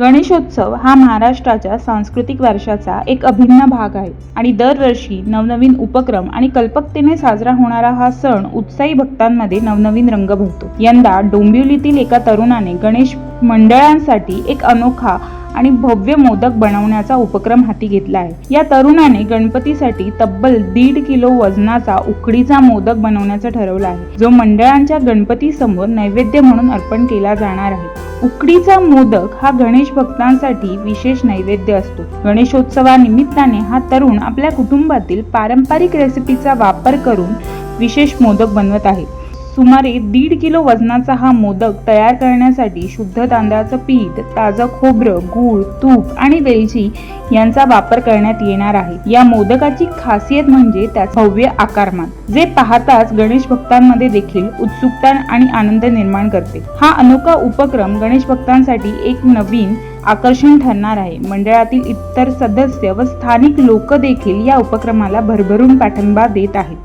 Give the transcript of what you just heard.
गणेशोत्सव हा महाराष्ट्राच्या सांस्कृतिक वारशाचा एक अभिन्न भाग आहे आणि दरवर्षी नवनवीन उपक्रम आणि कल्पकतेने साजरा होणारा हा सण उत्साही भक्तांमध्ये नवनवीन रंग भरतो. यंदा डोंबिवलीतील एका तरुणाने गणेश मंडळांसाठी एक अनोखा आणि भव्य मोदक बनवण्याचा उपक्रम हाती घेतला आहे या तरुणाने गणपतीसाठी तब्बल दीड किलो वजनाचा उकडीचा मोदक बनवण्याचं ठरवलं आहे. जो मंडळांच्या गणपती समोर नैवेद्य म्हणून अर्पण केला जाणार आहे. उकडीचा मोदक हा गणेश भक्तांसाठी विशेष नैवेद्य असतो. गणेशोत्सवानिमित्ताने हा तरुण आपल्या कुटुंबातील पारंपरिक रेसिपीचा वापर करून विशेष मोदक बनवत आहे. सुमारे दीड किलो वजनाचा हा मोदक तयार करण्यासाठी शुद्ध तांदळाचं पीठ ताजं खोबरं गूळ तूप आणि वेलची यांचा वापर करण्यात येणार आहे. या मोदकाची खासियत म्हणजे त्याचा भव्य आकारमान जे पाहताच गणेश भक्तांमध्ये देखील उत्सुकता आणि आनंद निर्माण करते. हा अनोखा उपक्रम गणेश भक्तांसाठी एक नवीन आकर्षण ठरणार आहे. मंडळातील इतर सदस्य व स्थानिक लोक देखील या उपक्रमाला भरभरून पाठिंबा देत आहेत.